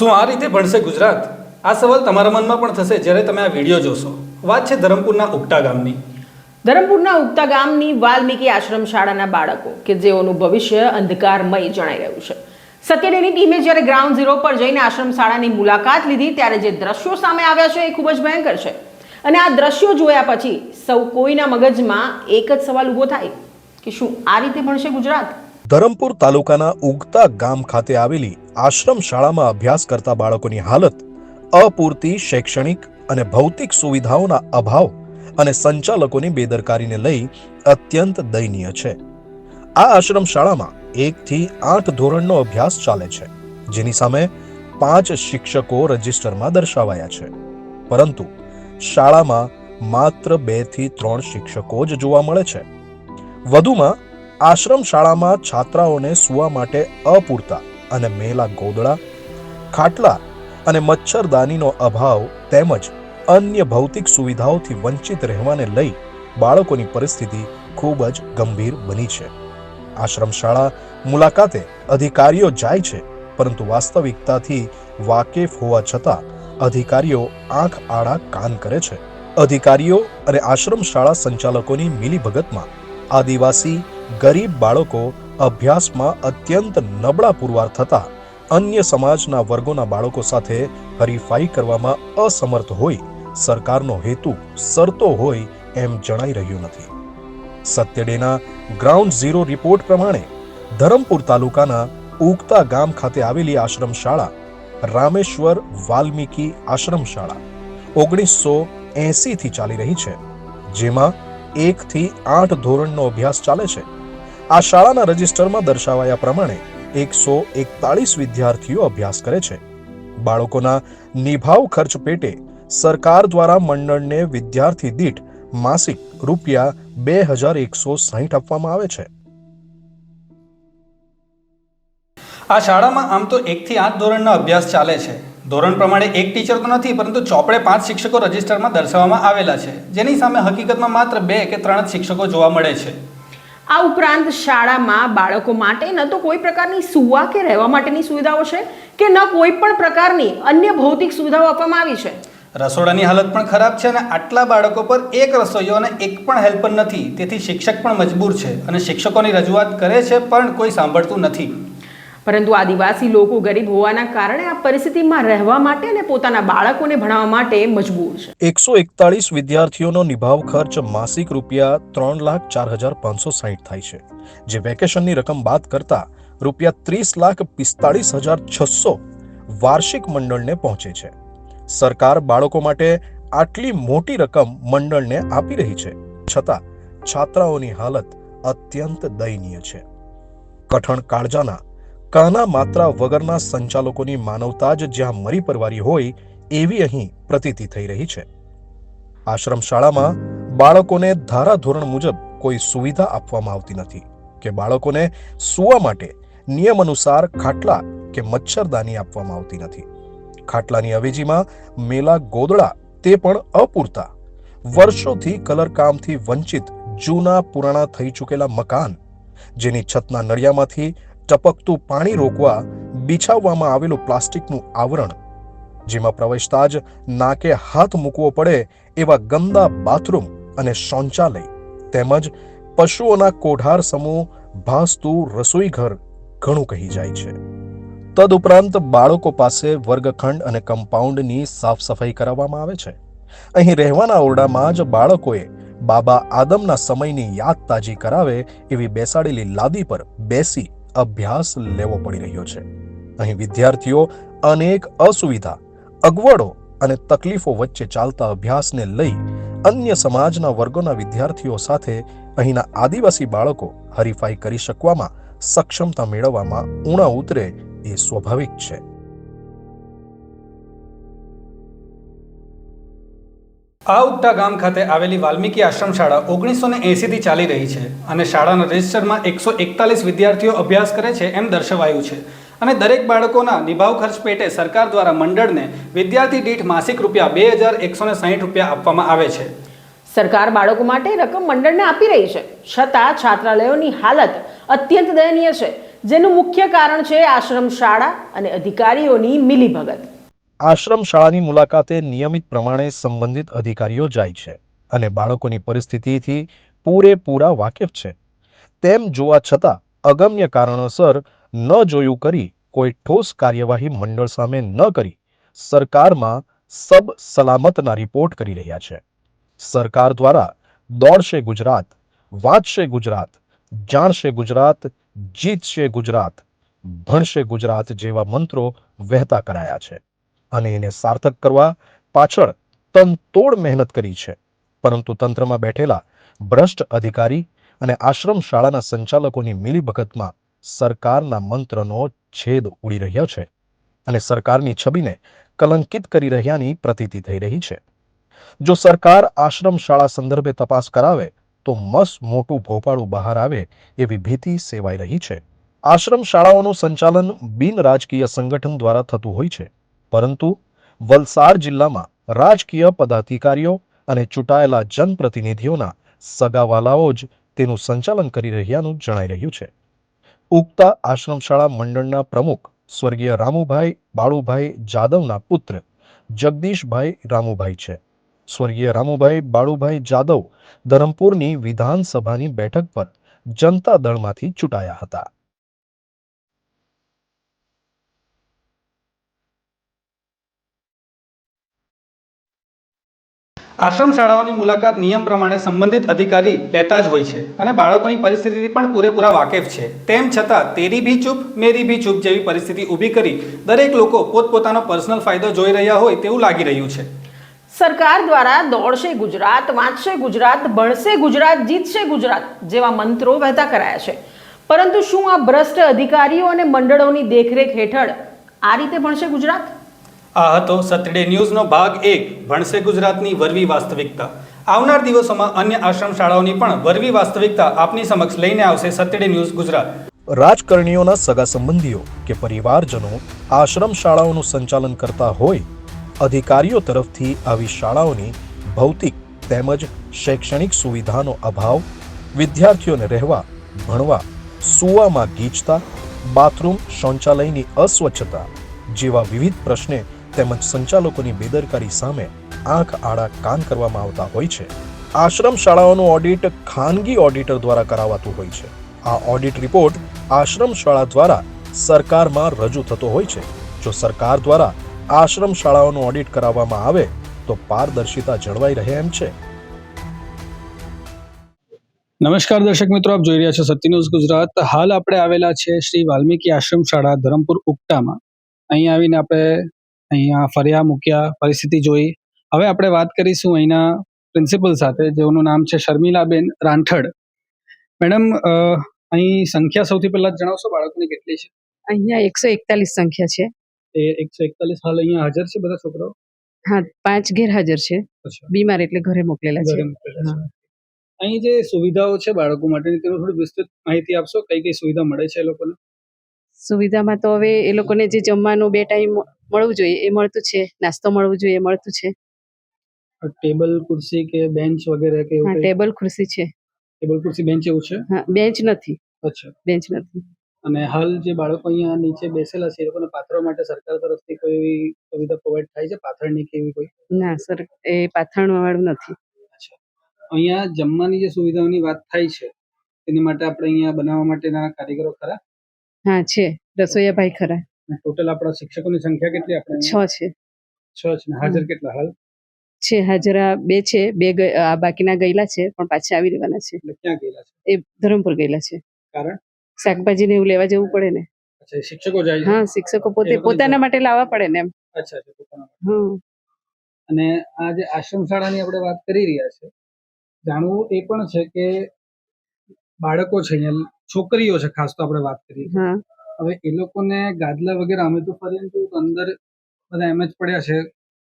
શું આ રીતે ભણશે ગુજરાત? આ સવાલ તમારા મનમાં પણ થશે જ્યારે તમે આ વીડિયો જોશો. વાત છે ધરમપુરના ઉકટા ગામની. ધરમપુરના ઉગતા ગામની વાલ્મીકી આશ્રમ શાળાના બાળકો કે જેઓનું ભવિષ્ય અંધકારમય જણાઈ રહ્યું છે. સત્યડેની ટીમે જ્યારે ગ્રાઉન્ડ ઝીરો પર જઈને આશ્રમ શાળાની મુલાકાત લીધી ત્યારે જે દ્રશ્યો સામે આવ્યા છે એ ખૂબ જ ભયંકર છે. અને આ દ્રશ્યો જોયા પછી સૌ કોઈના મગજમાં એક જ સવાલ ઊભો થાય કે શું આ રીતે ભણશે ગુજરાત? ધરમપુર તાલુકાના ઉગતા ગામ ખાતે આવેલી આશ્રમ શાળામાં અભ્યાસ કરતા બાળકોની હાલત અપૂરતી શૈક્ષણિક અને ભૌતિક સુવિધાઓના અભાવ અને સંચાલકોની બેદરકારીને લઈ અત્યંત દયનીય છે. આ આશ્રમ શાળામાં એકથી આઠ ધોરણનો અભ્યાસ ચાલે છે, જેની સામે પાંચ શિક્ષકો રજિસ્ટરમાં દર્શાવાયા છે. પરંતુ શાળામાં માત્ર બેથી ત્રણ શિક્ષકો જ જોવા મળે છે. વધુમાં આશ્રમ શાળામાં છાત્રાઓને સૂવા માટે અપૂરતા અને મેલા ગોદડા, ખાટલા અને મચ્છરદાનીનો અભાવ તેમજ અન્ય ભૌતિક સુવિધાઓથી વંચિત રહેવાને લઈ બાળકોની પરિસ્થિતિ ખૂબ જ ગંભીર બની છે. આશ્રમ શાળા મુલાકાતે અધિકારીઓ જાય છે, પરંતુ વાસ્તવિકતાથી વાકેફ હોવા છતાં અધિકારીઓ આંખ આડા કાન કરે છે. અધિકારીઓ અને આશ્રમ શાળા સંચાલકોની મિલીભગતમાં આદિવાસી ગરીબ બાળકો અભ્યાસમાં અત્યંત નબળા પુરવાર થતા અન્ય સમાજના વર્ગોના બાળકો સાથે હરીફાઈ કરવામાં અસમર્થ હોય, સરકારનો હેતુ સરતો હોય એમ જણાઈ રહ્યું નથી. સત્યડેના ગ્રાઉન્ડ ઝીરો રિપોર્ટ પ્રમાણે ધરમપુર તાલુકાના ઉગતા ગામ ખાતે આવેલી આશ્રમ શાળા રામેશ્વર વાલ્મીકી આશ્રમ શાળા ઓગણીસો એસી થી ચાલી રહી છે, જેમાં એક થી આઠ ધોરણનો અભ્યાસ ચાલે છે. આ શાળાના રજિસ્ટરમાં દર્શાવાયા પ્રમાણે એકસો એકતાળીસ વિદ્યાર્થીઓ અભ્યાસ કરે છે. બાળકોના નિભાવ ખર્ચ પેટે સરકાર દ્વારા મંડળને વિદ્યાર્થી દીઠ માસિક રૂપિયા બે હજાર એકસો સાહીઠ આપવામાં આવે છે. આ શાળામાં આમ તો એકથી આઠ ધોરણનો અભ્યાસ ચાલે છે. ધોરણ પ્રમાણે એક ટીચર તો નથી, પરંતુ ચોપડે પાંચ શિક્ષકો રજિસ્ટરમાં દર્શાવવામાં આવેલા છે. જેની સામે હકીકતમાં માત્ર બે કે ત્રણ જ શિક્ષકો જોવા મળે છે. આ ઉપરાંત શાળામાં બાળકો માટે ન તો કોઈ પ્રકારની સુવા કે રહેવા માટેની સુવિધાઓ છે કે ન કોઈ પણ પ્રકારની અન્ય ભૌતિક સુવિધાઓ આપવામાં આવી છે? રસોડાની હાલત પણ ખરાબ છે અને આટલા બાળકો પર એક રસોઈયો અને એક પણ હેલ્પર નથી. તેથી શિક્ષક પણ મજબૂર છે અને શિક્ષકોની રજૂઆત કરે છે પણ કોઈ સાંભળતું નથી. પરંતુ આદિવાસી લોકો ગરીબ હોવાના કારણે આ પરિસ્થિતિમાં રહેવા માટે અને પોતાના બાળકોને ભણાવવા માટે મજબૂર છે. એકસો એકતાળીસ વિદ્યાર્થીઓનો નિભાવ ખર્ચ માસિક રૂપિયા ત્રણ લાખ ચાર હજાર પાંચસો સાહીઠ થાય છે. જે વેકેશનની રકમ બાદ કરતા રૂપિયા ત્રીસ લાખ પિસ્તાળીસ હજાર છસો વાર્ષિક મંડળને પહોંચે છે. સરકાર બાળકો માટે આટલી મોટી રકમ મંડળને આપી રહી છે. છતાં છાત્રાઓની હાલત અત્યંત દયનીય છે. કઠણ કાળજાના કાના માત્રા વગરના સંચાલકોની માનવતા જ જ્યાં મરી પરવારી હોય, એવી અહીં પ્રતીતિ થઈ રહી છે. આશ્રમ શાળામાં બાળકોને ધારાધોરણ મુજબ કોઈ સુવિધા આપવામાં આવતી નથી કે બાળકોને સૂવા માટે નિયમ અનુસાર ખાટલા કે મચ્છરદાની આપવામાં આવતી નથી. ખાટલાની અવેજીમાં મેલા ગોદડા તે પણ અપૂરતા. વર્ષોથી કલરકામથી વંચિત જૂના પુરાણા થઈ ચૂકેલા મકાન, જેની છતના નળિયામાંથી ટપકતું પાણી રોકવા બિછાવવામાં આવેલું પ્લાસ્ટિકનું આવરણ. જેમાં પ્રવેશતા જ નાકે હાથ મૂકવો પડે એવા ગંદા બાથરૂમ અને શૌચાલય તેમજ પશુઓના કોઢાર સમૂહ ભાસતું રસોઈઘર ઘણું કહી જાય છે. તદુપરાંત બાળકો પાસે વર્ગખંડ અને કમ્પાઉન્ડની સાફ સફાઈ કરાવવામાં આવે છે. અહીં રહેવાના ઓરડામાં જ બાળકોએ બાબા આદમના સમયની યાદ તાજી કરાવે એવી બેસાડેલી લાદી પર બેસી અભ્યાસ લેવો પડી રહ્યો છે. અહીં વિદ્યાર્થીઓ અનેક અસુવિધા, અગવડો અને તકલીફો વચ્ચે ચાલતા અભ્યાસને લઈ અન્ય સમાજના વર્ગોના વિદ્યાર્થીઓ સાથે અહીંના આદિવાસી બાળકો હરીફાઈ કરી શકવામાં સક્ષમતા મેળવવામાં ઊણા ઉતરે એ સ્વાભાવિક છે. આ ઉપટા ગામ ખાતે આવેલી વાલ્મીકી આશ્રમ શાળા ઓગણીસો ને એંસીથી ચાલી રહી છે અને શાળાના રજિસ્ટરમાં એકસો એકતાલીસ વિદ્યાર્થીઓ અભ્યાસ કરે છે એમ દર્શાવાયું છે. અને દરેક બાળકોના નિભાવ ખર્ચ પેટે સરકાર દ્વારા મંડળને વિદ્યાર્થી દીઠ માસિક રૂપિયા બે હજાર એકસો સાહીઠ રૂપિયા આપવામાં આવે છે. સરકાર બાળકો માટે રકમ મંડળને આપી રહી છે. છતાં છાત્રાલયોની હાલત અત્યંત દયનીય છે, જેનું મુખ્ય કારણ છે આશ્રમ શાળા અને અધિકારીઓની મિલીભગત. આશ્રમ શાળાની મુલાકાતે નિયમિત પ્રમાણે સંબંધિત અધિકારીઓ જાય છે અને બાળકોની પરિસ્થિતિથી પૂરેપૂરા વાકેફ છે. તેમ જોવા છતાં, અગમ્ય કારણોસર ન જોયું કરી કોઈ ઠોસ કાર્યવાહી મંડળ સામે ન કરી સરકારમાં સબ સલામતના રિપોર્ટ કરી રહ્યા છે. સરકાર દ્વારા દોડશે ગુજરાત, વાંચશે ગુજરાત, જાણશે ગુજરાત, જીતશે ગુજરાત, ભણશે ગુજરાત જેવા મંત્રો વહેતા કરાયા છે. અને એને સાર્થક કરવા પાછળ તનતોડ મહેનત કરી છે. પરંતુ તંત્રમાં બેઠેલા ભ્રષ્ટ અધિકારી અને આશ્રમ શાળાના સંચાલકોની મિલીભગતમાં સરકારના મંત્રનો છેદ ઉડી રહ્યો છે અને સરકારની છબીને કલંકિત કરી રહ્યાની પ્રતીતિ થઈ રહી છે. જો સરકાર આશ્રમ શાળા સંદર્ભે તપાસ કરાવે, તો મસ મોટું ભોપાળું બહાર આવે એવી ભીતિ સેવાઈ રહી છે. આશ્રમ શાળાઓનું સંચાલન બિન રાજકીય સંગઠન દ્વારા થતું હોય છે. પરંતુ વલસાડ જિલ્લામાં રાજકીય પદાધિકારીઓ અને ચૂંટાયેલા જનપ્રતિનિધિઓના સગાવાલાઓ જ તેનું સંચાલન કરી રહ્યાનું જણાઈ રહ્યું છે. ઉગતા આશ્રમશાળા મંડળના પ્રમુખ સ્વર્ગીય રામુભાઈ બાળુભાઈ જાદવના પુત્ર જગદીશભાઈ રામુભાઈ છે. સ્વર્ગીય રામુભાઈ બાળુભાઈ જાદવ ધરમપુરની વિધાનસભાની બેઠક પર જનતા દળમાંથી ચૂંટાયા હતા. આશ્રમ શાળાઓની મુલાકાત નિયમ પ્રમાણે સંબંધિત અધિકારી લેતા જ હોય છે અને બાળકોની પરિસ્થિતિથી પણ પૂરેપૂરા વાકેફ છે. તેમ છતાં તેરી ભી ચૂપ, મેરી ભી ચૂપ જેવી પરિસ્થિતિ ઊભી કરી દરેક લોકો પોતપોતાનો પર્સનલ ફાયદો જોઈ રહ્યા હોય તેવું લાગી રહ્યું છે. સરકાર દ્વારા દોડશે ગુજરાત, વાંચશે ગુજરાત, ભણશે ગુજરાત, જીતશે ગુજરાત જેવા મંત્રો વહેતા કરાયા છે. પરંતુ શું આ ભ્રષ્ટ અધિકારીઓ અને મંડળોની દેખરેખ હેઠળ આ રીતે ભણશે ગુજરાત? આ હતો સતડે ન્યૂઝનો ભાગ એક, ભણશે ગુજરાતની વરવી વાસ્તવિકતા. આવનાર દિવસોમાં અન્ય આશ્રમ શાળાઓની પણ વરવી વાસ્તવિકતા આપની સમક્ષ લઈને આવશે સતડે ન્યૂઝ ગુજરાત. રાજકારણીઓના સગા સંબંધીઓ કે પરિવારજનો આશ્રમ શાળાઓનું સંચાલન કરતા હોય, અધિકારીઓ તરફથી આવી શાળાઓની ભૌતિક તેમજ શૈક્ષણિક સુવિધાનો અભાવ, વિદ્યાર્થીઓને રહેવા, ભણવા, સૂવામાં ગીચતા, બાથરૂમ શૌચાલયની અસ્વચ્છતા જેવા વિવિધ પ્રશ્ને તેમજ સંચાલકોની બેદરકારી સામે આંખ આડા કાન કરવામાં આવતા હોય છે. આશ્રમ શાળાઓનું ઓડિટ ખાનગી ઓડિટર દ્વારા કરાવાતું હોય છે. આ ઓડિટ રિપોર્ટ આશ્રમ શાળા દ્વારા સરકારમાં રજૂ થતો હોય છે. જો સરકાર દ્વારા આશ્રમ શાળાઓનું ઓડિટ કરાવવામાં આવે, તો પારદર્શિતા જળવાઈ રહે એમ છે. નમસ્કાર દર્શક મિત્રો, આપ જોઈ રહ્યા છો સત્ય ન્યૂઝ ગુજરાત. હાલ આપણે આવેલા છે શ્રી વાલ્મીકી આશ્રમ શાળા ધરમપુર ઉક્ટામાં અહીં આવીને આપણે અહીંયા ફર્યા મૂક્યા પરિસ્થિતિ જોઈ. હવે આપણે વાત કરીશું અહીંના પ્રિન્સિપલ સાથે જેઓનું નામ છે શર્મિલાબેન રાંઠડ. મેડમ અહીં સંખ્યા સૌથી પહેલા જણાવશો બાળકોની કેટલી છે? અહીંયા એકસો એકતાલીસ સંખ્યા છે. એ એકસો એકતાલીસ હાલ અહીંયા હાજર છે બધા છોકરાઓ? હા પાંચ ગેરહાજર છે. બીમાર એટલે ઘરે મોકલેલા છે. ઘરે મોકલેલા છે. અહીં જે સુવિધાઓ છે બાળકો માટેની તેનું થોડી વિસ્તૃત માહિતી આપશો? કઈ કઈ સુવિધા મળે છે એ લોકોને? સુવિધામાં તો હવે એ લોકોને જે જમવાનું બે ટાઈમ મળવું જોઈએ એ મળતું છે નાસ્તો મળવું જોઈએ એ મળતું છે. ટેબલ ખુરશી કે બેન્ચ વગેરે કે હા ટેબલ ખુરશી છે. ટેબલ ખુરશી બેન્ચ એવું છે? હા બેન્ચ નથી. અચ્છા. બેન્ચ નથી. અને હાલ જે બાળકો અહીંયા નીચે બેસેલા છે એ લોકોને પાથરવા માટે સરકાર તરફથી કોઈ એવી સુવિધા પ્રોવાઈડ થાય છે? પાથરણની કે એવી કોઈ? ના સર એ પાથરણ વાળું નથી. અચ્છા. અહીંયા જમવાની જે સુવિધાઓની વાત થાય છે તેની માટે આપણે અહીંયા બનાવવા માટેના કારીગરો ખરા? હા છે. રસોઈયા ભાઈ ખરા ટોટલ આપણા શિક્ષકોની સંખ્યા કેટલી આપણે છ છે. છ છે. હાજર કેટલા હાલ? છે હાજરા બે છે. બે આ બાકીના ગયેલા છે પણ પાછા આવી રહેવાના છે. ક્યાં ગયેલા છે? એ ધરમપુર ગયેલા છે. કારણ? શાકભાજી ને એવું લેવા જવું પડે ને. અચ્છા શિક્ષકો જાય હા શિક્ષકો પોતે પોતાના માટે લાવવા પડે ને એમ. અચ્છા અચ્છા હમ. અને આ જે આશ્રમ શાળાની આપણે વાત કરી રહ્યા છે જાણવું એ પણ છે કે બાળકો છે અહીંયા છોકરીઓ છે ખાસ તો આપણે વાત કરીએ. હા. હવે એ લોકોને ગાદલા વગેરે અમે તો ફરીને તો અંદર બધા એમ જ પડ્યા છે.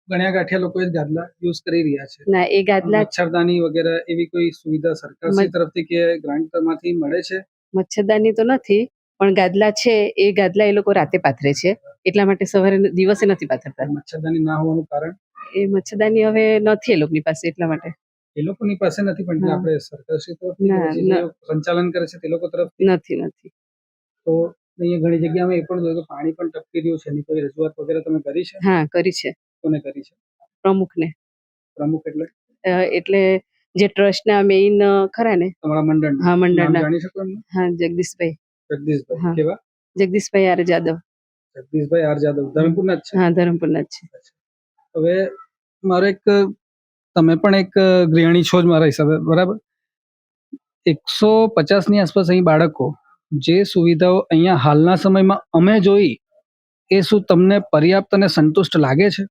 ગણ્યા ગાંઠિયા લોકો જ ગાદલા યુઝ કરી રહ્યા છે. ના એ ગાદલા મચ્છરદાની વગેરે એવી કોઈ સુવિધા સરકાર મ- તરફથી કે ગ્રાન્ટમાંથી મળે છે? મચ્છરદાની તો નથી પણ ગાદલા છે એ ગાદલા એ લોકો રાતે પાથરે છે. એટલા માટે સવારે દિવસે નથી પાથરતા. મચ્છરદાની ના હોવાનું કારણ? એ મચ્છરદાની હવે નથી એ લોકોની પાસે એટલા માટે. એ લોકોની પાસે નથી પણ આપણે સરકાર તરફથી ના, જે ના. સંચાલન કરે છે તે લોકો તરફ નથી નથી. તો અહીંયા ઘણી જગ્યામાં એ પણ જોયું કે પાણી પણ ટપકી રહ્યું છે એની કોઈ રજૂઆત વગેરે તમે કરી છે? હા કરી છે. કોને કરી છે? પ્રમુખને. પ્રમુખ એટલે? એટલે જે ટ્રસ્ટના મેઇન ખરા ને? તમારા મંડળ હા મંડળ મંડળના જાણી શકો એમનું? હા જગદીશભાઈ. જગદીશભાઈ. કેવા? જગદીશભાઈ આર જાદવ. જગદીશભાઈ આર જાદવ. ધરમપુરના જ છે? હા ધરમપુરના જ છે. હવે મારો એક તમે પણ એક ગૃહિણી છો જ મારા હિસાબે બરાબર? એકસો પચાસની આસપાસ અહીં બાળકો જે સુવિધાઓ અહીંયા હાલના સમયમાં અમે જોઈ એ શું તમને પર્યાપ્ત અને સંતુષ્ટ લાગે છે?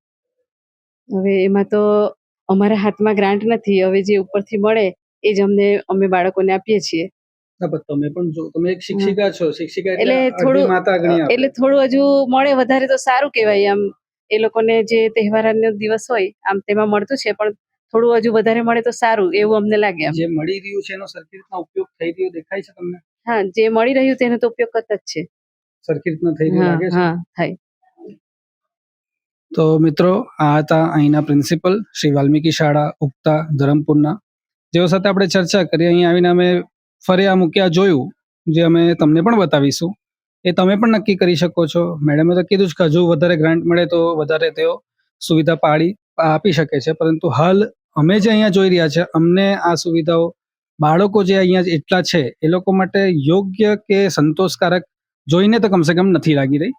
હવે એમાં તો અમારા હાથમાં ગ્રાન્ટ નથી હવે જે ઉપરથી મળે એ જ અમને અમે બાળકોને આપીએ છીએ. ના, પણ તમે પણ જો તમે એક શિક્ષિકા છો શિક્ષિકા એટલે એટલે થોડું- માતા ગણી આપણે. એટલે થોડું હજુ મળે વધારે તો સારું કહેવાય આમ એ લોકોને જે તહેવારનો દિવસ હોય આમ તેમાં મળતું છે પણ થોડું હજુ વધારે મળે તો સારું એવું અમને લાગે જે મળી રહ્યું છે એનો સરખી રીતના ઉપયોગ થઈ રહ્યો દેખાય છે તમને? હા જે મળી રહ્યું તેનો તો ઉપયોગ કરતા જ છે. સરખી રીતના થઈ રહ્યો લાગે છે? હા થાય. તો મિત્રો આ હતા અહીંના પ્રિન્સિપલ શ્રી વાલ્મીકી શાળા ઉગતા ધરમપુરના. જેઓ સાથે આપણે ચર્ચા કરી અહીં આવીને અમે ફરી આ મૂક્યા જોયું જે અમે તમને પણ બતાવીશું. એ તમે પણ નક્કી કરી શકો છો. મેડમે તો કીધું જ કે હજુ વધારે ગ્રાન્ટ મળે તો વધારે તેઓ સુવિધા પાડી આપી શકે છે. પરંતુ હાલ અમે જે અહીંયા જોઈ રહ્યા છે, અમને આ સુવિધાઓ બાળકો જે અહીંયા એટલા છે, એ લોકો માટે યોગ્ય કે સંતોષકારક જોઈને તો કમસે કમ નથી લાગી રહી.